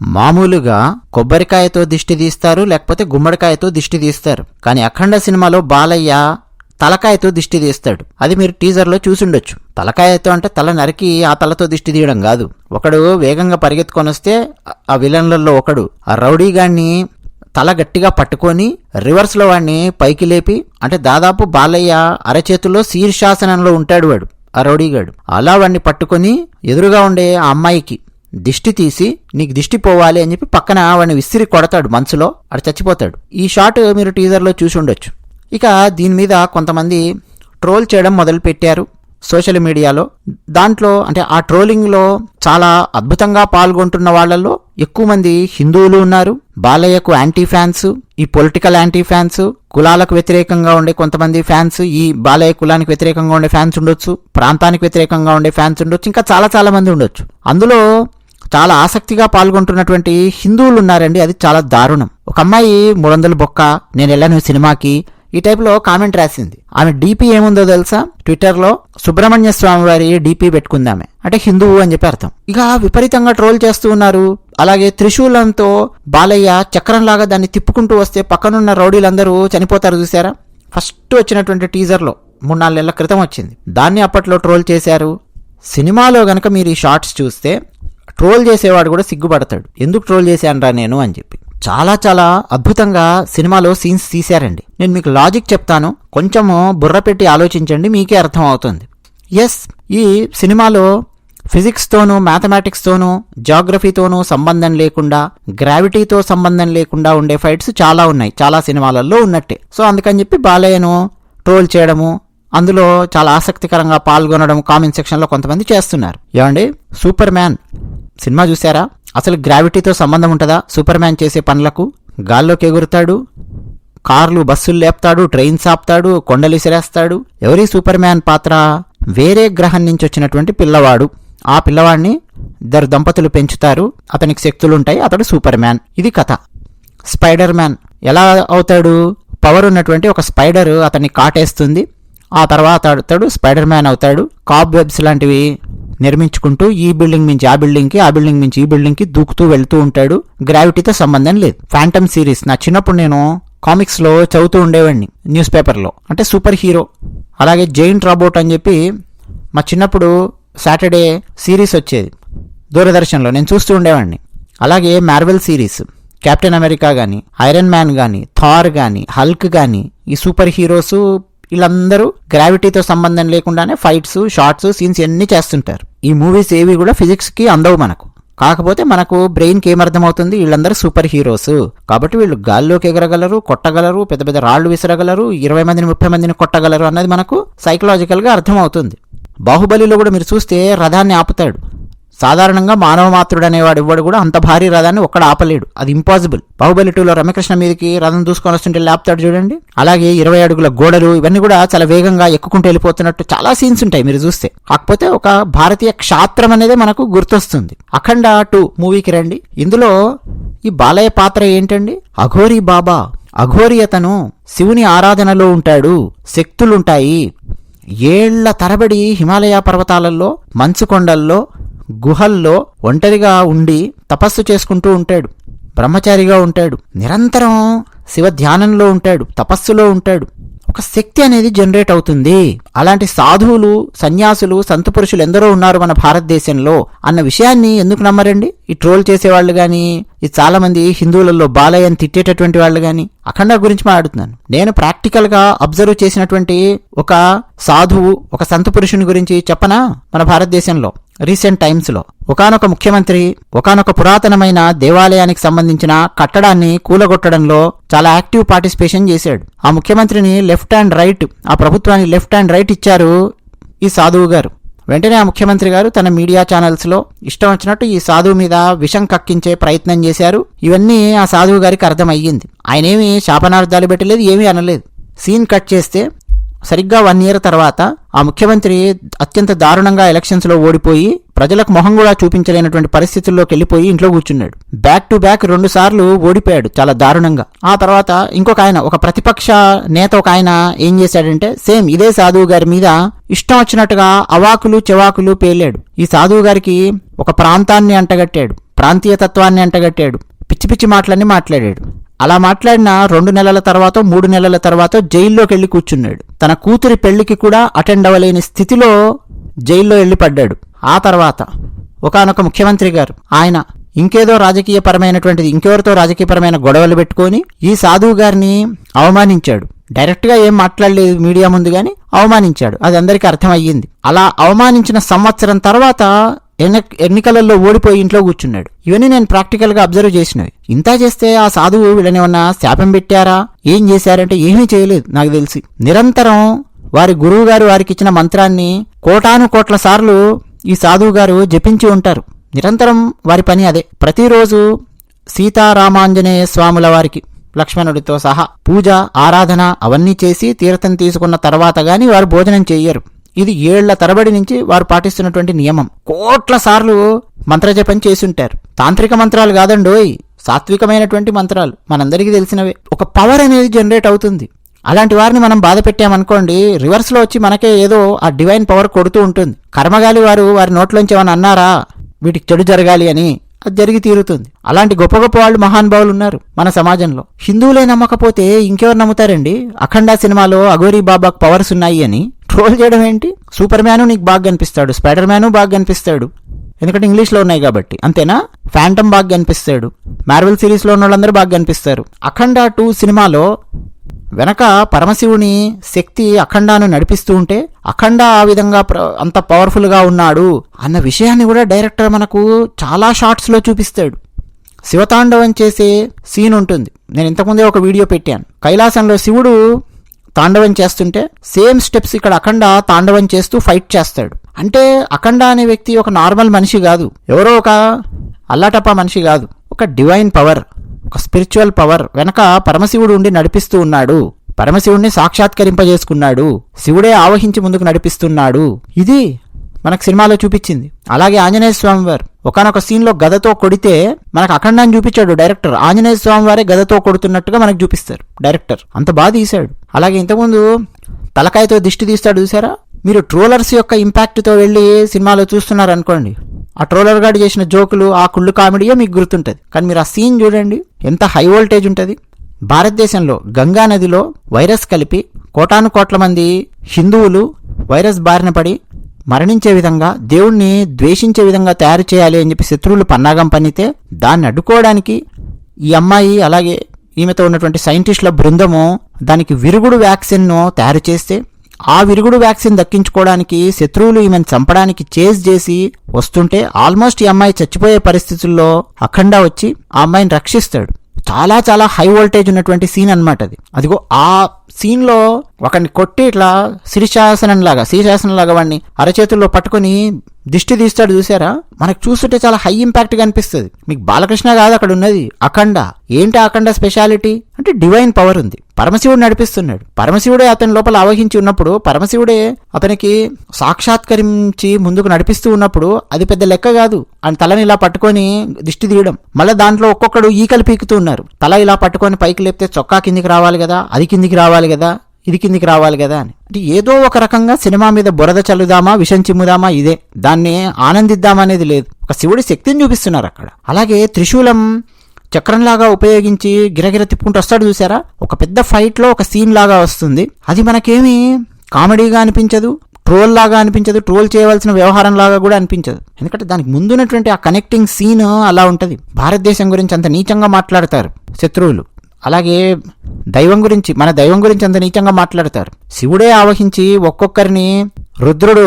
మామూలుగా కొబ్బరికాయతో దిష్టి తీస్తారు లేకపోతే గుమ్మడికాయతో దిష్టి తీస్తారు. కానీ అఖండ సినిమాలో బాలయ్య తలకాయతో దిష్టి తీస్తాడు. అది మీరు టీజర్లో చూసుండొచ్చు. తలకాయతో అంటే తల నరికి ఆ తలతో దిష్టి తీయడం కాదు. ఒకడు వేగంగా పరిగెత్తుకొని వస్తే ఆ విలన్లలో ఒకడు ఆ రౌడీ గాన్ని తల గట్టిగా పట్టుకొని రివర్స్లో వాడిని పైకి లేపి అంటే దాదాపు బాలయ్య అరచేతుల్లో శీర్షాసనంలో ఉంటాడు వాడు ఆ రౌడీగాడు. అలా వాడిని పట్టుకొని ఎదురుగా ఉండే ఆ అమ్మాయికి దిష్టి తీసి నీకు దిష్టి పోవాలి అని చెప్పి పక్కన వాడిని విసిరి కొడతాడు మనసులో అటు చచ్చిపోతాడు. ఈ షాట్ మీరు టీజర్లో చూసి ఉండొచ్చు. ఇక దీని మీద కొంతమంది ట్రోల్ చేయడం మొదలు పెట్టారు సోషల్ మీడియాలో. దాంట్లో అంటే ఆ ట్రోలింగ్లో చాలా అద్భుతంగా పాల్గొంటున్న వాళ్ళల్లో ఎక్కువ మంది హిందువులు ఉన్నారు. బాలయ్యకు యాంటీ ఫ్యాన్స్ ఈ పొలిటికల్ యాంటీ ఫ్యాన్స్ కులాలకు వ్యతిరేకంగా ఉండే కొంతమంది ఫ్యాన్స్ ఈ బాలయ్య కులానికి వ్యతిరేకంగా ఉండే ఫ్యాన్స్ ఉండొచ్చు ప్రాంతానికి వ్యతిరేకంగా ఉండే ఫ్యాన్స్ ఉండొచ్చు ఇంకా చాలా చాలా మంది ఉండొచ్చు. అందులో చాలా ఆసక్తిగా పాల్గొంటున్నటువంటి హిందువులు ఉన్నారండి. అది చాలా దారుణం. ఒక అమ్మాయి మూడు వందల బొక్క నేను వెళ్ళాను సినిమాకి. ఈ టైప్లో కామెంట్ రాసింది. ఆమె డీపీ ఏముందో తెలుసా? ట్విట్టర్లో సుబ్రహ్మణ్య స్వామి వారి డీపీ పెట్టుకుందామే. అంటే హిందువు అని చెప్పి అర్థం. ఇక విపరీతంగా ట్రోల్ చేస్తూ ఉన్నారు. అలాగే త్రిశూలంతో బాలయ్య చక్రంలాగా దాన్ని తిప్పుకుంటూ వస్తే పక్కనున్న రౌడీలందరూ చనిపోతారు చూసారా ఫస్ట్ వచ్చినటువంటి టీజర్లో మూడు నాలుగు నెలల క్రితం వచ్చింది. దాన్ని అప్పట్లో ట్రోల్ చేశారు. సినిమాలో గనక మీరు ఈ షార్ట్స్ చూస్తే ట్రోల్ చేసేవాడు కూడా సిగ్గుపడతాడు. ఎందుకు ట్రోల్ చేశానరా నేను? అని చెప్పి. చాలా చాలా అద్భుతంగా సినిమాలో సీన్స్ తీశారండి. నేను మీకు లాజిక్ చెప్తాను. కొంచెము బుర్ర పెట్టి ఆలోచించండి మీకే అర్థం అవుతుంది ఎస్ ఈ సినిమాలో ఫిజిక్స్తోనూ మ్యాథమెటిక్స్తోనూ జాగ్రఫీతోనూ సంబంధం లేకుండా గ్రావిటీతో సంబంధం లేకుండా ఉండే ఫైట్స్ చాలా ఉన్నాయి. చాలా సినిమాలలో ఉన్నట్టే. సో అందుకని చెప్పి బాలయ్యను ట్రోల్ చేయడము అందులో చాలా ఆసక్తికరంగా పాల్గొనడం కామెంట్ సెక్షన్లో కొంతమంది చేస్తున్నారు. ఏమండి? సూపర్ మ్యాన్ సినిమా చూసారా అసలు గ్రావిటీతో సంబంధం ఉంటుందా? సూపర్ మ్యాన్ చేసే పనులకు? గాల్లోకి ఎగురుతాడు కార్లు బస్సులు లేపుతాడు ట్రైన్స్ ఆపుతాడు కొండలు విసిరేస్తాడు ఎవరి సూపర్ మ్యాన్ పాత్ర? వేరే గ్రహం నుంచి వచ్చినటువంటి పిల్లవాడు. ఆ పిల్లవాడిని ఇద్దరు దంపతులు పెంచుతారు. అతనికి శక్తులుంటాయి అతడు సూపర్ మ్యాన్ ఇది కథ. స్పైడర్ మ్యాన్ ఎలా అవుతాడు? పవర్ ఉన్నటువంటి ఒక స్పైడర్ అతన్ని కాటేస్తుంది. ఆ తర్వాత అతడు స్పైడర్ మ్యాన్ అవుతాడు. కాబ్ వెబ్స్ లాంటివి నిర్మించుకుంటూ ఈ బిల్డింగ్ నుంచి ఆ బిల్డింగ్కి ఆ బిల్డింగ్ నుంచి ఈ బిల్డింగ్కి దూకుతూ వెళ్తూ ఉంటాడు. గ్రావిటీతో సంబంధం లేదు. ఫ్యాంటమ్ సిరీస్ నా చిన్నప్పుడు నేను కామిక్స్లో చదువుతూ ఉండేవాడిని న్యూస్ పేపర్లో అంటే సూపర్ హీరో అలాగే జైంట్ రాబోట్ అని చెప్పి మా చిన్నప్పుడు సాటర్డే సిరీస్ వచ్చేది దూరదర్శన్లో. నేను చూస్తూ ఉండేవాడిని. అలాగే మార్వెల్ సిరీస్ కెప్టెన్ అమెరికా కానీ ఐరన్ మ్యాన్ కానీ థార్ కానీ హల్క్ కానీ ఈ సూపర్ హీరోస్ వీళ్ళందరూ గ్రావిటీతో సంబంధం లేకుండానే ఫైట్స్ షార్ట్స్ సీన్స్ అన్నీ చేస్తుంటారు. ఈ మూవీస్ ఏవి కూడా ఫిజిక్స్కి అందవు మనకు. కాకపోతే మనకు బ్రెయిన్కి ఏమర్థమవుతుంది? వీళ్ళందరూ సూపర్ హీరోస్ కాబట్టి వీళ్ళు గాల్లోకి ఎగరగలరు కొట్టగలరు పెద్ద పెద్ద రాళ్ళు విసరగలరు ఇరవై మందిని ముప్పై మందిని కొట్టగలరు అన్నది మనకు సైకలాజికల్గా అర్థమవుతుంది. బాహుబలిలో కూడా మీరు చూస్తే రథాన్ని ఆపుతాడు. సాధారణంగా మానవ మాత్రుడు అనేవాడు ఇవ్వడు కూడా అంత భారీ రథాన్ని ఒక్కడ ఆపలేడు. అది ఇంపాసిబుల్ బాహుబలి టూలో రమకృష్ణ మీదకి రథం దూసుకొని వస్తుంటే లేపుతాడు చూడండి. అలాగే ఇరవై అడుగుల గోడలు ఇవన్నీ కూడా చాలా వేగంగా ఎక్కుకుంటూ వెళ్ళిపోతున్నట్టు చాలా సీన్స్ ఉంటాయి మీరు చూస్తే. కాకపోతే ఒక భారతీయ క్షాత్రం అనేది మనకు గుర్తొస్తుంది. అఖండ టూ మూవీకి రండి. ఇందులో ఈ బాలయ్య పాత్ర ఏంటండి? అఘోరి బాబా. అఘోరి అతను శివుని ఆరాధనలో ఉంటాడు. శక్తులుంటాయి. ఏళ్ళ తరబడి హిమాలయ పర్వతాలలో మంచు కొండల్లో గుహల్లో ఒంటరిగా ఉండి తపస్సు చేసుకుంటూ ఉంటాడు. బ్రహ్మచారిగా ఉంటాడు. నిరంతరం శివ ధ్యానంలో ఉంటాడు. తపస్సులో ఉంటాడు. ఒక శక్తి అనేది జనరేట్ అవుతుంది. అలాంటి సాధువులు సన్యాసులు సంత పురుషులు ఎందరో ఉన్నారు మన భారతదేశంలో అన్న విషయాన్ని ఎందుకు నమ్మరండి? ఈ ట్రోల్ చేసేవాళ్ళు గాని ఈ చాలా మంది హిందువులలో బాలయ్యని తిట్టేటటువంటి వాళ్ళు గాని అఖండ గురించి మాట్లాడుతున్నాను. నేను ప్రాక్టికల్గా అబ్జర్వ్ చేసినటువంటి ఒక సాధువు ఒక సంత పురుషుని గురించి చెప్పనా మన భారతదేశంలో? రీసెంట్ టైమ్స్లో ఒకనొక ముఖ్యమంత్రి ఒకనొక పురాతనమైన దేవాలయానికి సంబంధించిన కట్టడాన్ని కూలగొట్టడంలో చాలా యాక్టివ్ పార్టిసిపేషన్ చేశాడు. ఆ ముఖ్యమంత్రిని లెఫ్ట్ అండ్ రైట్ ఆ ప్రభుత్వానికి లెఫ్ట్ అండ్ రైట్ ఇచ్చారు ఈ సాధువు గారు. వెంటనే ఆ ముఖ్యమంత్రి గారు తన మీడియా ఛానల్స్లో ఇష్టం వచ్చినట్టు ఈ సాధువు మీద విషం కక్కించే ప్రయత్నం చేశారు. ఇవన్నీ ఆ సాధువు గారికి అర్థమయ్యింది. ఆయనేమి శాపనార్థాలు పెట్టలేదు ఏమీ అనలేదు. సీన్ కట్ చేస్తే సరిగ్గా వన్ ఇయర్ తర్వాత ఆ ముఖ్యమంత్రి అత్యంత దారుణంగా ఎలక్షన్స్లో ఓడిపోయి ప్రజలకు మొహం కూడా చూపించలేనటువంటి పరిస్థితుల్లోకి వెళ్ళిపోయి ఇంట్లో కూర్చున్నాడు. బ్యాక్ టు బ్యాక్ రెండు సార్లు ఓడిపోయాడు చాలా దారుణంగా. ఆ తర్వాత ఇంకొక ఆయన ఒక ప్రతిపక్ష నేత ఒక ఆయన ఏం చేశాడంటే సేమ్ ఇదే సాధువు గారి మీద ఇష్టం వచ్చినట్టుగా అవాకులు చెవాకులు పేలాడు ఈ సాధువు గారికి ఒక ప్రాంతాన్ని అంటగట్టాడు ప్రాంతీయ తత్వాన్ని అంటగట్టాడు పిచ్చి పిచ్చి మాటలన్నీ మాట్లాడాడు. అలా మాట్లాడిన రెండు నెలల తర్వాత మూడు నెలల తర్వాత జైల్లోకి వెళ్ళి కూర్చున్నాడు. తన కూతురి పెళ్ళికి కూడా అటెండ్ అవ్వలేని స్థితిలో జైల్లో వెళ్ళి పడ్డాడు ఆ తర్వాత ఒకానొక ముఖ్యమంత్రి గారు ఆయన ఇంకేదో రాజకీయపరమైనటువంటిది ఇంకెవరితో రాజకీయపరమైన గొడవలు పెట్టుకొని ఈ సాధువు గారిని అవమానించాడు. డైరెక్ట్గా ఏం మాట్లాడలేదు మీడియా ముందు కానీ అవమానించాడు. అది అందరికీ అర్థమయ్యింది. అలా అవమానించిన సంవత్సరం తర్వాత ఎన్నికలలో ఓడిపోయి ఇంట్లో కూర్చున్నాడు. ఇవన్నీ నేను ప్రాక్టికల్గా అబ్జర్వ్ చేసినవి. ఇంత చేస్తే ఆ సాధువు వీళ్ళనేమన్నా శాపం పెట్టారా? ఏం చేశారంటే ఏమీ చేయలేదు నాకు తెలిసి. నిరంతరం వారి గురువు గారు వారికి ఇచ్చిన మంత్రాన్ని కోటాను కోట్ల సార్లు ఈ సాధువు గారు జపించి ఉంటారు. నిరంతరం వారి పని అదే. ప్రతిరోజు సీతారామాంజనేయ స్వాముల వారికి లక్ష్మణుడితో సహా పూజ ఆరాధన అవన్నీ చేసి తీర్థం తీసుకున్న తర్వాత గాని వారు భోజనం చేయరు. ఇది ఏళ్ళ తరబడి నుంచి వారు పాటిస్తున్నటువంటి నియమం. కోట్ల సార్లు మంత్రజపం చేసుంటారు. తాంత్రిక మంత్రాలు కాదండోయ్. సాత్వికమైనటువంటి మంత్రాలు. మనందరికీ తెలిసినవే. ఒక పవర్ అనేది జనరేట్ అవుతుంది. అలాంటి వారిని మనం బాధ పెట్టామనుకోండి రివర్స్లో వచ్చి మనకే ఏదో ఆ డివైన్ పవర్ కొడుతూ ఉంటుంది. కర్మగాలి వారు వారి నోట్లోంచి ఏమైనా అన్నారా? వీటికి చెడు జరగాలి అని అది జరిగి తీరుతుంది. అలాంటి గొప్ప గొప్ప వాళ్ళు మహానుభావులు ఉన్నారు మన సమాజంలో. హిందువులే నమ్మకపోతే ఇంకెవరు నమ్ముతారండి? అఖండ సినిమాలో అఘోరీ బాబాకు పవర్స్ ఉన్నాయి అని. ట్రోల్ చేయడం ఏంటి? సూపర్ మ్యాను నీకు బాగా కనిపిస్తాడు స్పైడర్ మ్యాను బాగా కనిపిస్తాడు ఎందుకంటే ఇంగ్లీష్లో ఉన్నాయి కాబట్టి. అంతేనా? ఫ్యాంటమ్ బాగా కనిపిస్తాడు మార్వెల్ సిరీస్లో ఉన్న వాళ్ళందరూ బాగా కనిపిస్తారు అఖండ టూ సినిమాలో వెనక పరమశివుని శక్తి అఖండాను నడిపిస్తూ ఉంటే అఖండ ఆ విధంగా ప్ర- అంత పవర్ఫుల్గా ఉన్నాడు అన్న విషయాన్ని కూడా డైరెక్టర్ మనకు చాలా షార్ట్స్లో చూపిస్తాడు. శివతాండవం చేసే సీన్ ఉంటుంది. నేను ఇంతకుముందే ఒక వీడియో పెట్టాను. కైలాసంలో శివుడు తాండవం చేస్తుంటే సేమ్ స్టెప్స్ ఇక్కడ అఖండ తాండవం చేస్తూ ఫైట్ చేస్తాడు. అంటే అఖండ అనే వ్యక్తి ఒక నార్మల్ మనిషి కాదు. ఎవరో ఒక అల్లాటప్ప మనిషి కాదు. ఒక డివైన్ పవర్ ఒక స్పిరిచువల్ పవర్ వెనక పరమశివుడు ఉండి నడిపిస్తూ ఉన్నాడు. పరమశివుడిని సాక్షాత్కరింపజేసుకున్నాడు. శివుడే ఆవహించి ముందుకు నడిపిస్తున్నాడు. ఇది మనకు సినిమాలో చూపించింది. అలాగే ఆంజనేయ స్వామి వారు ఒకనొక సీన్లో గదతో కొడితే మనకు అఖండాన్ని చూపించాడు డైరెక్టర్. ఆంజనేయ స్వామి వారే గదతో కొడుతున్నట్టుగా మనకు చూపిస్తారు డైరెక్టర్. అంత బాగా తీశాడు. అలాగే ఇంతకుముందు తలకాయతో దిష్టి తీస్తాడు చూసారా? మీరు ట్రోలర్స్ యొక్క ఇంపాక్ట్తో వెళ్ళి సినిమాలో చూస్తున్నారు అనుకోండి ఆ ట్రోలర్ గాడు చేసిన జోకులు ఆ కుళ్ళు కామెడీయే మీకు గుర్తుంటుంది. కానీ మీరు ఆ సీన్ చూడండి. ఎంత హై వోల్టేజ్ ఉంటుంది. భారతదేశంలో గంగా నదిలో వైరస్ కలిపి కోటాను కోట్ల మంది హిందువులు వైరస్ బారిన పడి మరణించే విధంగా దేవుణ్ణి ద్వేషించే విధంగా తయారు చేయాలి అని చెప్పి శత్రువులు పన్నాగం పన్నితే దాన్ని అడ్డుకోవడానికి ఈ అమ్మాయి అలాగే ఈమెతో ఉన్నటువంటి సైంటిస్టుల బృందము దానికి విరుగుడు వ్యాక్సిన్ను తయారు చేస్తే ఆ విరుగుడు వ్యాక్సిన్ దక్కించుకోవడానికి శత్రువులు ఈమెను చంపడానికి చేజ్ చేసి వస్తుంటే ఆల్మోస్ట్ ఈ అమ్మాయి చచ్చిపోయే పరిస్థితుల్లో అఖండ వచ్చి ఆ అమ్మాయిని రక్షిస్తాడు. చాలా చాలా హై వోల్టేజ్ ఉన్నటువంటి సీన్ అన్నమాట అది. అదిగో ఆ సీన్లో ఒకని ఒకరిని కొట్టి ఇట్లా శిరిశాసనంలాగా లాగా లాగా వాడిని అరచేతుల్లో పట్టుకొని దిష్టి తీస్తాడు చూసారా? మనకు చూస్తుంటే చాలా హై ఇంపాక్ట్గా అనిపిస్తుంది మీకు బాలకృష్ణ కాదు అక్కడ ఉన్నది అఖండ. ఏంటి అఖండ స్పెషాలిటీ? అంటే డివైన్ పవర్ ఉంది. పరమశివుడు నడిపిస్తున్నాడు. పరమశివుడే అతని లోపల ఆవహించి ఉన్నప్పుడు పరమశివుడే అతనికి సాక్షాత్కరించి ముందుకు నడిపిస్తూ ఉన్నప్పుడు అది పెద్ద లెక్క కాదు. ఆయన తలని ఇలా పట్టుకొని దిష్టి తీయడం. మళ్ళీ దాంట్లో ఒక్కొక్కడు ఈకలు పీకుతూ ఉన్నారు. తల ఇలా పట్టుకొని పైకి లేపితే చొక్కా కిందికి రావాలి కదా అది కిందికి రావాలి కదా. ఇది కిందికి రావాలి కదా అని. అంటే ఏదో ఒక రకంగా సినిమా మీద బురద చల్లుదామా విషం చిమ్ముదామా ఇదే. దాన్ని ఆనందిద్దామనేది లేదు. ఒక శివుడి శక్తిని చూపిస్తున్నారు అక్కడ. అలాగే త్రిశూలం చక్రంలాగా ఉపయోగించి గిరగిర తిప్పుకుంటూ వస్తాడు చూసారా ఒక పెద్ద ఫైట్లో ఒక సీన్ లాగా వస్తుంది. అది మనకేమి కామెడీగా అనిపించదు ట్రోల్ లాగా అనిపించదు ట్రోల్ చేయవలసిన వ్యవహారం లాగా కూడా అనిపించదు. ఎందుకంటే దానికి ముందున్నటువంటి ఆ కనెక్టింగ్ సీన్ అలా ఉంటుంది. భారతదేశం గురించి అంత నీచంగా మాట్లాడతారు శత్రువులు. అలాగే దైవం గురించి మన దైవం గురించి అంత నీచంగా మాట్లాడతారు. శివుడే ఆవహించి ఒక్కొక్కరిని రుద్రుడు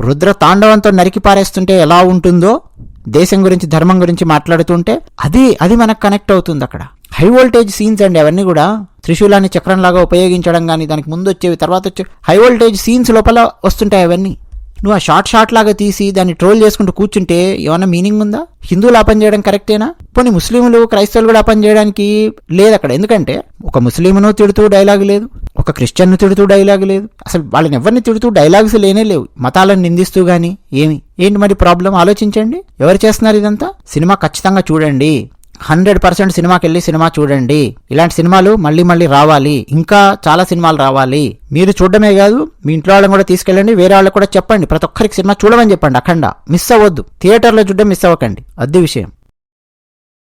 రుద్ర తాండవంతో నరికి పారేస్తుంటే ఎలా ఉంటుందో దేశం గురించి ధర్మం గురించి మాట్లాడుతుంటే అది అది మనకు కనెక్ట్ అవుతుంది అక్కడ. హై వోల్టేజ్ సీన్స్ అండి అవన్నీ కూడా. త్రిశూలాన్ని చక్రంలాగా ఉపయోగించడం కానీ దానికి ముందు వచ్చేవి తర్వాత వచ్చే హై వోల్టేజ్ సీన్స్ లోపల వస్తుంటాయి అవన్నీ. నువ్వు ఆ షార్ట్ షార్ట్ లాగా తీసి దాన్ని ట్రోల్ చేసుకుంటూ కూర్చుంటే ఏమన్నా మీనింగ్ ఉందా? హిందువులు ఆ పని చేయడం కరెక్టేనా? పోనీ ముస్లింలు క్రైస్తవులు కూడా ఆ పని చేయడానికి లేదు అక్కడ. ఎందుకంటే ఒక ముస్లింను తిడుతూ డైలాగ్ లేదు ఒక క్రిస్టియన్ను తిడుతూ డైలాగ్ లేదు. అసలు వాళ్ళని ఎవరిని తిడుతూ డైలాగ్స్ లేనే లేవు. మతాలను నిందిస్తూ గానీ ఏమి? ఏంటి మరి ప్రాబ్లం? ఆలోచించండి. ఎవరు చేస్తున్నారు ఇదంతా? సినిమా ఖచ్చితంగా చూడండి. హండ్రెడ్ పర్సెంట్ సినిమాకి వెళ్ళి సినిమా చూడండి. ఇలాంటి సినిమాలు మళ్ళీ మళ్ళీ రావాలి. ఇంకా చాలా సినిమాలు రావాలి. మీరు చూడడమే కాదు మీ ఇంట్లో వాళ్ళని కూడా తీసుకెళ్ళండి వేరే వాళ్ళకి కూడా చెప్పండి. ప్రతి ఒక్కరికి సినిమా చూడమని చెప్పండి అఖండ. మిస్ అవ్వద్దు. థియేటర్లో చూడడం మిస్ అవ్వకండి. అది విషయం.